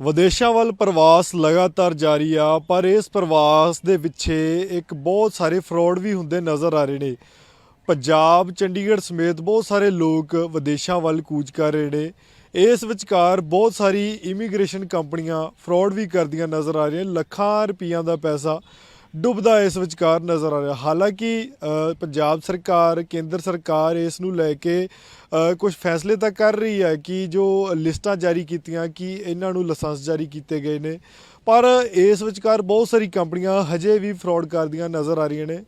ਵਿਦੇਸ਼ਾਂ ਵੱਲ ਪ੍ਰਵਾਸ ਲਗਾਤਾਰ ਜਾਰੀ ਆ, ਪਰ ਇਸ ਪ੍ਰਵਾਸ ਦੇ ਪਿੱਛੇ ਇੱਕ ਬਹੁਤ ਸਾਰੇ ਫਰਾਡ ਵੀ ਹੁੰਦੇ ਨਜ਼ਰ ਆ ਰਹੇ ਨੇ। ਪੰਜਾਬ, ਚੰਡੀਗੜ੍ਹ ਸਮੇਤ ਬਹੁਤ ਸਾਰੇ ਲੋਕ ਵਿਦੇਸ਼ਾਂ ਵੱਲ ਕੂਚ ਕਰ ਰਹੇ ਨੇ। ਇਸ ਵਿਚਕਾਰ ਬਹੁਤ ਸਾਰੀ ਇਮੀਗ੍ਰੇਸ਼ਨ ਕੰਪਨੀਆਂ ਫਰਾਡ ਵੀ ਕਰਦੀਆਂ ਨਜ਼ਰ ਆ ਰਹੀਆਂ, ਲੱਖਾਂ ਰੁਪਈਆਂ ਦਾ ਪੈਸਾ ਡੁੱਬਦਾ ਇਸ ਵਿਚਕਾਰ ਨਜ਼ਰ ਆ ਰਿਹਾ। ਹਾਲਾਂਕਿ ਪੰਜਾਬ ਸਰਕਾਰ, ਕੇਂਦਰ ਸਰਕਾਰ ਇਸ ਨੂੰ ਲੈ ਕੇ ਕੁਝ ਫੈਸਲੇ ਤਾਂ ਕਰ ਰਹੀ ਹੈ ਕਿ ਜੋ ਲਿਸਟਾਂ ਜਾਰੀ ਕੀਤੀਆਂ ਕਿ ਇਹਨਾਂ ਨੂੰ ਲਾਇਸੈਂਸ ਜਾਰੀ ਕੀਤੇ ਗਏ ਨੇ। ਪਰ ਇਸ ਵਿਚਕਾਰ ਬਹੁਤ ਸਾਰੀ ਕੰਪਨੀਆਂ ਹਜੇ ਵੀ ਫਰਾਡ ਕਰਦੀਆਂ ਨਜ਼ਰ ਆ ਰਹੀਆਂ ਨੇ।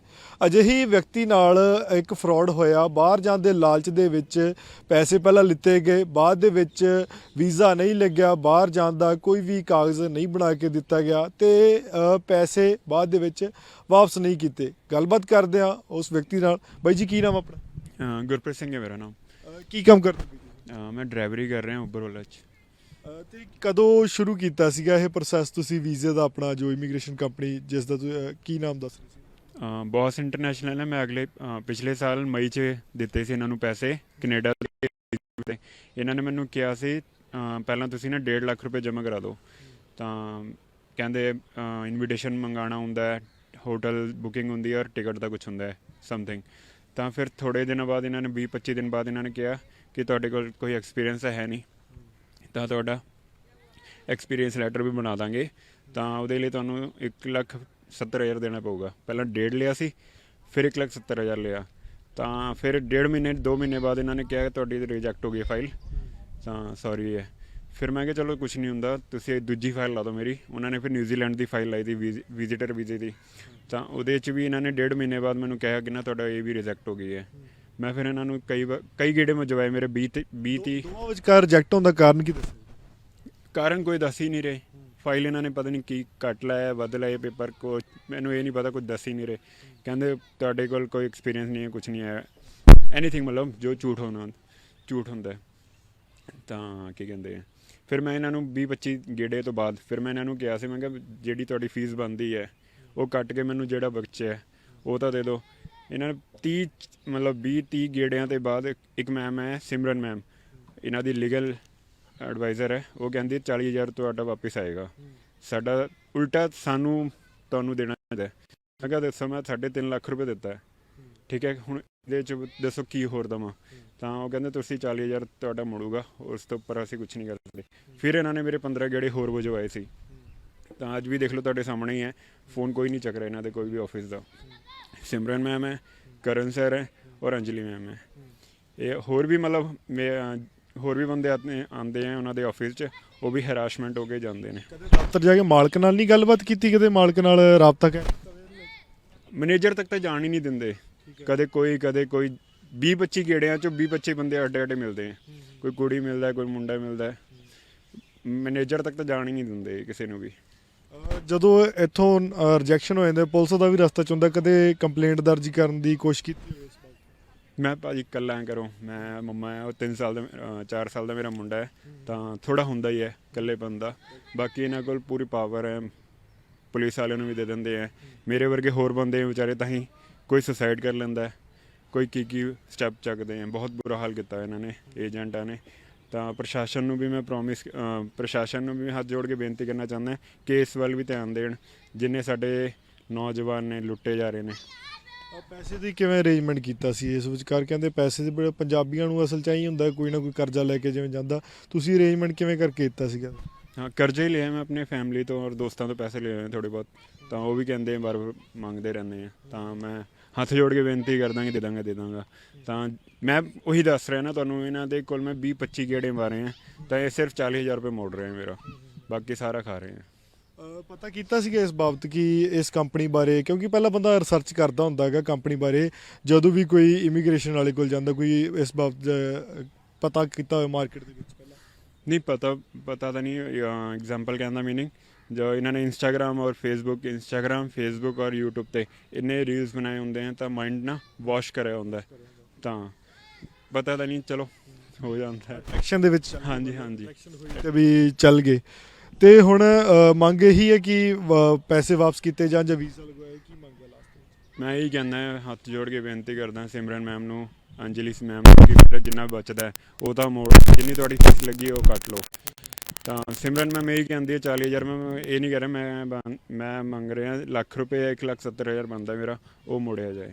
ਅਜਿਹੀ ਵਿਅਕਤੀ ਨਾਲ ਇੱਕ ਫਰਾਡ ਹੋਇਆ। ਬਾਹਰ ਜਾਣ ਦੇ ਲਾਲਚ ਦੇ ਵਿੱਚ ਪੈਸੇ ਪਹਿਲਾਂ ਲਿੱਤੇ ਗਏ। ਬਾਅਦ ਦੇ ਵਿੱਚ ਵੀਜ਼ਾ ਨਹੀਂ ਲੱਗਿਆ। ਬਾਹਰ ਜਾਣ ਦਾ ਕੋਈ ਵੀ ਕਾਗਜ਼ ਨਹੀਂ ਬਣਾ ਕੇ ਦਿੱਤਾ ਗਿਆ ਤੇ ਪੈਸੇ ਬਾਅਦ ਦੇ ਵਿੱਚ ਵਾਪਸ ਨਹੀਂ ਕੀਤੇ। ਗੱਲਬਾਤ ਕਰਦੇ ਆ ਉਸ ਵਿਅਕਤੀ ਨਾਲ। ਬਾਈ ਜੀ, ਕੀ ਨਾਮ ਆਪਣਾ? ਗੁਰਪ੍ਰੀਤ ਸਿੰਘ ਹੈ ਮੇਰਾ ਨਾਮ। ਕੀ ਕੰਮ ਕਰਦੇ ਹੋ? ਅਹ ਮੈਂ ਡਰਾਈਵਰੀ ਕਰ ਰਿਹਾ ਉਬਰ ਵਾਲਾ ਚ। ਅ, ਤੇ ਕਦੋਂ ਸ਼ੁਰੂ ਕੀਤਾ ਸੀਗਾ ਇਹ ਪ੍ਰੋਸੈਸ ਤੁਸੀਂ ਵੀਜ਼ੇ ਦਾ ਆਪਣਾ ਜੋ ਇਮੀਗ੍ਰੇਸ਼ਨ ਕੰਪਨੀ ਜਿਸ ਦਾ ਤੁਸੀਂ, ਕੀ ਨਾਮ ਦੱਸ ਰਹੇ ਸੀ? ਬੌਸ ਇੰਟਰਨੈਸ਼ਨਲ ਹੈ। ਮੈਂ ਅਗਲੇ ਅਹ ਪਿਛਲੇ ਸਾਲ ਮਈ ਚ ਦਿੱਤੇ ਸੀ ਇਹਨਾਂ ਨੂੰ ਪੈਸੇ ਕੈਨੇਡਾ ਦੇ। ਇਹਨਾਂ ਨੇ ਮੈਨੂੰ ਕਿਹਾ ਸੀ ਅਹ ਪਹਿਲਾਂ ਤੁਸੀਂ ਨਾ 1.5 ਲੱਖ ਰੁਪਏ ਜਮ੍ਹਾਂ ਕਰਾ ਦਿਓ। ਤਾਂ ਕਹਿੰਦੇ ਇਨਵੀਟੇਸ਼ਨ ਮੰਗਾਣਾ ਹੁੰਦਾ ਹੈ ਹੋਟਲ ਬੁਕਿੰਗ ਹੁੰਦੀ ਹੈ ਔਰ ਟਿਕਟ ਦਾ ਕੁਝ ਹੁੰਦਾ ਹੈ ਸਮਥਿੰਗ ਤਾਂ ਫਿਰ ਥੋੜੇ ਦਿਨਾਂ ਬਾਅਦ ਇਹਨਾਂ ਨੇ 20 25 ਦਿਨ ਬਾਅਦ ਇਹਨਾਂ ਨੇ ਕਿਹਾ ਕਿ ਤੁਹਾਡੇ ਕੋਲ ਕੋਈ ਐਕਸਪੀਰੀਅੰਸ ਹੈ ਨਹੀਂ। ਤਾਂ ਤੁਹਾਡਾ ਐਕਸਪੀਰੀਅੰਸ ਲੈਟਰ ਵੀ ਬਣਾ ਦਾਂਗੇ। ਤਾਂ ਉਹਦੇ ਲਈ ਤੁਹਾਨੂੰ 1 ਲੱਖ 70 ਹਜ਼ਾਰ ਦੇਣਾ ਪਊਗਾ। ਪਹਿਲਾਂ ਡੇਢ ਲਿਆ ਸੀ, ਫਿਰ 1 ਲੱਖ 70 ਹਜ਼ਾਰ ਲਿਆ। ਤਾਂ ਫਿਰ ਡੇਢ ਮਹੀਨੇ 2 ਮਹੀਨੇ ਬਾਅਦ ਇਹਨਾਂ ਨੇ ਕਿਹਾ ਕਿ ਤੁਹਾਡੀ ਰਿਜੈਕਟ ਹੋ ਗਈ ਫਾਈਲ ਤਾਂ ਸੌਰੀ ਹੈ। ਫਿਰ ਮੈਂ ਕਿਹਾ ਚਲੋ ਕੁਝ ਨਹੀਂ ਹੁੰਦਾ ਤੁਸੀਂ ਦੂਜੀ ਫਾਈਲ ਲਾ ਦਿਓ ਮੇਰੀ। ਉਹਨਾਂ ਨੇ ਫਿਰ ਨਿਊਜ਼ੀਲੈਂਡ ਦੀ ਫਾਈਲ ਲਾਈ ਦੀ ਵਿਜ਼ਿਟਰ ਵੀਜ਼ੇ ਦੀ। ਤਾਂ ਉਹਦੇ 'ਚ ਵੀ ਇਹਨਾਂ ਨੇ ਡੇਢ ਮਹੀਨੇ ਬਾਅਦ ਮੈਨੂੰ ਕਿਹਾ ਕਿ ਨਾ ਤੁਹਾਡਾ ਇਹ ਵੀ ਰਿਜੈਕਟ ਹੋ ਗਈ ਹੈ। ਮੈਂ ਫਿਰ ਇਹਨਾਂ ਨੂੰ ਕਈ ਵਾਰ ਕਈ ਗੇੜੇ ਮਜਵਾਏ ਮੇਰੇ 20 ਤੇ 20 30 ਦੋਵਾਂ ਵਿਚਕਾਰ ਰਿਜੈਕਟ ਹੋਣ ਦਾ ਕਾਰਨ ਕੀ ਦੱਸਿਆ ਕਾਰਨ ਕੋਈ ਦੱਸ ਹੀ ਨਹੀਂ ਰਹੇ। ਫਾਈਲ ਇਹਨਾਂ ਨੇ ਪਤਾ ਨਹੀਂ ਕੀ ਕੱਟ ਲਾਇਆ ਬਦਲ ਲਾਇਆ ਪੇਪਰ ਕੋ ਮੈਨੂੰ ਇਹ ਨਹੀਂ ਪਤਾ ਕੁਝ ਦੱਸ ਹੀ ਨਹੀਂ ਰਹੇ। ਕਹਿੰਦੇ ਤੁਹਾਡੇ ਕੋਲ ਕੋਈ ਐਕਸਪੀਰੀਅੰਸ ਨਹੀਂ ਹੈ ਕੁਝ ਨਹੀਂ ਹੈ ਐਨੀਥਿੰਗ ਮਤਲਬ ਜੋ ਝੂਠ ਹੋਣਾ ਝੂਠ ਹੁੰਦਾ। ਤਾਂ ਕੀ ਕਹਿੰਦੇ ਆ? ਫਿਰ ਮੈਂ ਇਹਨਾਂ ਨੂੰ 20 25 ਗੇੜੇ ਤੋਂ ਬਾਅਦ ਫਿਰ ਮੈਂ ਇਹਨਾਂ ਨੂੰ ਕਿਹਾ ਸੀ ਮੈਂ ਕਿਹਾ ਜਿਹੜੀ ਤੁਹਾਡੀ ਫੀਸ ਬਣਦੀ ਹੈ ਉਹ ਕੱਟ ਕੇ ਮੈਨੂੰ ਜਿਹੜਾ ਬਚਿਆ ਹੈ, ਉਹ ਤਾਂ ਦੇ ਦਿਓ। ਇਹਨਾਂ ਨੇ 30 ਮਤਲਬ 20 30 ਗੇੜਿਆਂ ਦੇ ਬਾਅਦ ਇੱਕ ਮੈਮ ਹੈ ਸਿਮਰਨ ਮੈਮ ਇਹਨਾਂ ਦੀ ਲੀਗਲ ਐਡਵਾਈਜ਼ਰ ਹੈ ਉਹ ਕਹਿੰਦੀ ਹੈ 40000 ਤੁਹਾਡਾ ਵਾਪਸ ਆਏਗਾ। ਸਾਡਾ ਉਲਟਾ ਸਾਨੂੰ ਤੁਹਾਨੂੰ ਦੇਣਾ ਚਾਹੀਦਾ ਹੈ। ਮੈਂ ਕਿਹਾ ਦੱਸੋ ਮੈਂ 3.5 ਲੱਖ ਰੁਪਏ ਦਿੱਤਾ ਠੀਕ ਹੈ ਹੁਣ ਇਹਦੇ ਚ ਦੱਸੋ ਕੀ ਹੋਰ ਦਵਾਂ? ਤਾਂ ਉਹ ਕਹਿੰਦੇ ਤੁਸੀਂ 40000 ਤੁਹਾਡਾ ਮੁੜੂਗਾ ਉਸ ਤੋਂ ਉੱਪਰ ਅਸੀਂ ਕੁਝ ਨਹੀਂ ਕਰ ਸਕਦੇ। ਫਿਰ ਇਹਨਾਂ ਨੇ ਮੇਰੇ 15 ਗੇੜੇ ਹੋਰ ਵਜਵਾਏ ਸੀ। ਤਾਂ ਅੱਜ ਵੀ ਦੇਖ ਲਓ ਤੁਹਾਡੇ ਸਾਹਮਣੇ ਹੀ ਹੈ ਫੋਨ ਕੋਈ ਨਹੀਂ ਚੱਕ ਰਿਹਾ ਇਹਨਾਂ ਦੇ ਕੋਈ ਵੀ ਆਫਿਸ ਦਾ। ਸਿਮਰਨ ਮੈਮ ਹੈ ਕਰਨ ਸਰ ਹੈ ਔਰ ਅੰਜਲੀ ਮੈਮ ਹੈ। ਇਹ ਹੋਰ ਵੀ ਮਤਲਬ ਹੋਰ ਵੀ ਬੰਦੇ ਆਤੇ ਆਉਂਦੇ ਆ ਉਹਨਾਂ ਦੇ ਆਫਿਸ 'ਚ ਉਹ ਵੀ ਹੈਰਾਸਮੈਂਟ ਹੋ ਕੇ ਜਾਂਦੇ ਨੇ। ਦਫ਼ਤਰ ਜਾ ਕੇ ਮਾਲਕ ਨਾਲ ਨਹੀਂ ਗੱਲਬਾਤ ਕੀਤੀ ਕਦੇ ਮਾਲਕ ਨਾਲ ਰਾਬਤਾ ਕਰ ਮੈਨੇਜਰ ਤੱਕ ਤਾਂ ਜਾਣ ਹੀ ਨਹੀਂ ਦਿੰਦੇ। ਕਦੇ ਕੋਈ ਕਦੇ ਕੋਈ 20 25 ਗੇੜਿਆਂ ਚੋਂ 20 25 ਬੰਦੇ ਅੱਡੇ ਅੱਡੇ ਮਿਲਦੇ ਆ। ਕੋਈ ਕੁੜੀ ਮਿਲਦਾ ਕੋਈ ਮੁੰਡਾ ਮਿਲਦਾ। ਮੈਨੇਜਰ ਤੱਕ ਤਾਂ ਜਾਣ ਹੀ ਨਹੀਂ ਦਿੰਦੇ ਕਿਸੇ ਨੂੰ ਵੀ। ਜਦੋਂ ਇੱਥੋਂ ਰਿਜੈਕਸ਼ਨ ਹੋ ਜਾਂਦੇ ਪੁਲਿਸ ਦਾ ਵੀ ਰਸਤਾ ਚ ਹੁੰਦਾ ਕਦੇ ਕੰਪਲੇਂਟ ਦਰਜ ਕਰਨ ਦੀ ਕੋਸ਼ਿਸ਼ ਕੀਤੀ ਹੋਵੇ ਮੈਂ ਭਾਜੀ ਇਕੱਲਾ ਕਰੋ ਮੈਂ ਮੰਮਾ ਹੈ ਉਹ 3 ਸਾਲ ਦਾ 4 ਸਾਲ ਦਾ ਮੇਰਾ ਮੁੰਡਾ ਹੈ ਤਾਂ ਥੋੜਾ ਹੁੰਦਾ ਹੀ ਹੈ ਇਕੱਲੇਪਨ ਦਾ। ਬਾਕੀ ਇਹਨਾਂ ਕੋਲ ਪੂਰੀ ਪਾਵਰ ਹੈ ਪੁਲਿਸ ਵਾਲਿਆਂ ਨੂੰ ਵੀ ਦੇ ਦਿੰਦੇ ਆ ਮੇਰੇ ਵਰਗੇ ਹੋਰ ਬੰਦੇ ਵਿਚਾਰੇ ਤਾਂ ਹੀ ਕੋਈ ਸੁਸਾਈਡ ਕਰ ਲੈਂਦਾ ਹੈ, ਕੋਈ ਕੀ ਕੀ ਸਟੈਪ ਚੱਕਦੇ ਆ ਬਹੁਤ ਬੁਰਾ ਹਾਲ ਕੀਤਾ ਇਹਨਾਂ ਨੇ ਏਜੰਟਾਂ ਨੇ। ਤਾਂ ਪ੍ਰਸ਼ਾਸਨ ਨੂੰ ਵੀ ਮੈਂ ਪ੍ਰੋਮਿਸ ਪ੍ਰਸ਼ਾਸਨ ਨੂੰ ਵੀ ਹੱਥ ਜੋੜ ਕੇ ਬੇਨਤੀ ਕਰਨਾ ਚਾਹੁੰਦਾ ਕਿ ਇਸ ਵੱਲ ਵੀ ਧਿਆਨ ਦੇਣ ਜਿੰਨੇ ਸਾਡੇ ਨੌਜਵਾਨ ਨੇ ਲੁੱਟੇ ਜਾ ਰਹੇ ਨੇ। ਪੈਸੇ ਦੀ ਕਿਵੇਂ ਅਰੇਂਜਮੈਂਟ ਕੀਤਾ ਸੀ? ਇਸ ਵਿਚਕਾਰ ਕਹਿੰਦੇ ਪੈਸੇ ਦੇ ਬੜੇ ਪੰਜਾਬੀਆਂ ਨੂੰ ਅਸਲ ਚ ਹੀ ਹੁੰਦਾ ਕੋਈ ਨਾ ਕੋਈ ਕਰਜ਼ਾ ਲੈ ਕੇ ਜਿਵੇਂ ਜਾਂਦਾ। ਤੁਸੀਂ ਅਰੇਂਜਮੈਂਟ ਕਿਵੇਂ ਕਰਕੇ ਦਿੱਤਾ ਸੀਗਾ? ਹਾਂ ਕਰਜ਼ੇ ਹੀ ਲਿਆ ਮੈਂ ਆਪਣੇ ਫੈਮਿਲੀ ਤੋਂ ਔਰ ਦੋਸਤਾਂ ਤੋਂ ਪੈਸੇ ਲਏ ਹੋਏ ਥੋੜੇ ਬਹੁਤ। ਤਾਂ ਉਹ ਵੀ ਕਹਿੰਦੇ ਬਾਰ ਬਾਰ ਮੰਗਦੇ ਰਹਿੰਦੇ ਆ। ਤਾਂ ਮੈਂ ਹੱਥ ਜੋੜ ਕੇ ਬੇਨਤੀ ਕਰਦਾ ਕਿ ਦੇ ਦਾਂਗਾ ਦੇ ਦਾਂਗਾ। ਤਾਂ ਮੈਂ ਉਹੀ ਦੱਸ ਰਿਹਾ ਨਾ ਤੁਹਾਨੂੰ ਇਹਨਾਂ ਦੇ ਕੋਲ ਮੈਂ 20 25 ਗੇੜੇ ਮਾਰੇ ਆ। ਤਾਂ ਇਹ ਸਿਰਫ 40000 ਰੁਪਏ ਮੋੜ ਰਹੇ ਆ ਮੇਰਾ। ਬਾਕੀ ਸਾਰਾ ਖਾ ਰਹੇ ਆ। ਪਤਾ ਕੀਤਾ ਸੀਗਾ ਇਸ ਬਾਬਤ ਕਿ ਇਸ ਕੰਪਨੀ ਬਾਰੇ? ਕਿਉਂਕਿ ਪਹਿਲਾਂ ਬੰਦਾ ਰਿਸਰਚ ਕਰਦਾ ਹੁੰਦਾ ਹੈਗਾ ਕੰਪਨੀ ਬਾਰੇ। ਜਦੋਂ ਵੀ ਕੋਈ ਇਮੀਗ੍ਰੇਸ਼ਨ ਵਾਲੇ ਕੋਲ ਜਾਂਦਾ ਕੋਈ ਇਸ ਬਾਬਤ ਪਤਾ ਕੀਤਾ ਹੋਵੇ ਮਾਰਕੀਟ ਦੇ ਵਿੱਚ ਪਹਿਲਾਂ? ਨਹੀਂ ਪਤਾ ਪਤਾ ਤਾਂ ਨਹੀਂ ਐਗਜ਼ਾਮਪਲ ਕਹਿੰਦਾ ਮੀਨਿੰਗ ਜੋ ਇਹਨਾਂ ਨੇ ਇੰਸਟਾਗ੍ਰam ਔਰ ਫੇਸਬੁੱਕ ਇੰਸਟਾਗ੍ਰam ਫੇਸਬੁੱਕ ਔਰ YouTube ਤੇ ਇੰਨੇ ਰੀਲਸ ਬਣਾਏ ਹੁੰਦੇ ਆ ਤਾਂ ਮਾਈਂਡ ਨਾ ਵਾਸ਼ ਕਰਿਆ ਹੁੰਦਾ। ਤਾਂ ਪਤਾ ਤਾਂ ਨਹੀਂ ਚਲੋ ਹੋ ਜਾਂਦਾ ਹੈ। ਐਕਸ਼ਨ ਦੇ ਵਿੱਚ ਹਾਂਜੀ ਹਾਂਜੀ। ਤੇ ਵੀ ਚੱਲ ਗਏ। ਤੇ ਹੁਣ ਮੰਗ ਇਹੀ ਹੈ ਕਿ ਪੈਸੇ ਵਾਪਸ ਕੀਤੇ ਜਾਣ ਜਾਂ ਵੀਜ਼ਾ ਲਗਵਾਏ ਕੀ ਮੰਗ ਹੈ ਲਾਸਟ ਮੈਂ ਇਹੀ ਕਹਿੰਦਾ ਹੱਥ ਜੋੜ ਕੇ ਬੇਨਤੀ ਕਰਦਾ ਸਿਮਰਨ ਮੈਮ ਨੂੰ ਅੰਜਲੀ ਮੈਮ ਨੂੰ ਕਿ ਜਿੰਨਾ ਬਚਦਾ ਉਹ ਤਾਂ ਮੋੜ ਜਿੰਨੀ ਤੁਹਾਡੀ ਫੀਸ ਲੱਗੀ ਉਹ ਕੱਟ ਲਓ। ਤਾਂ ਸਿਮਰਨ ਮੈਂ ਮੇਰੀ ਕਹਿੰਦੀ ਹੈ 40000 ਮੈਂ ਇਹ ਨਹੀਂ ਕਹਿ ਰਿਹਾ ਮੈਂ ਮੈਂ ਮੰਗ ਰਿਹਾ, ਲੱਖ ਰੁਪਏ 1 ਲੱਖ 70 ਹਜ਼ਾਰ ਬਣਦਾ ਮੇਰਾ, ਉਹ ਮੋੜਿਆ ਜਾਏ।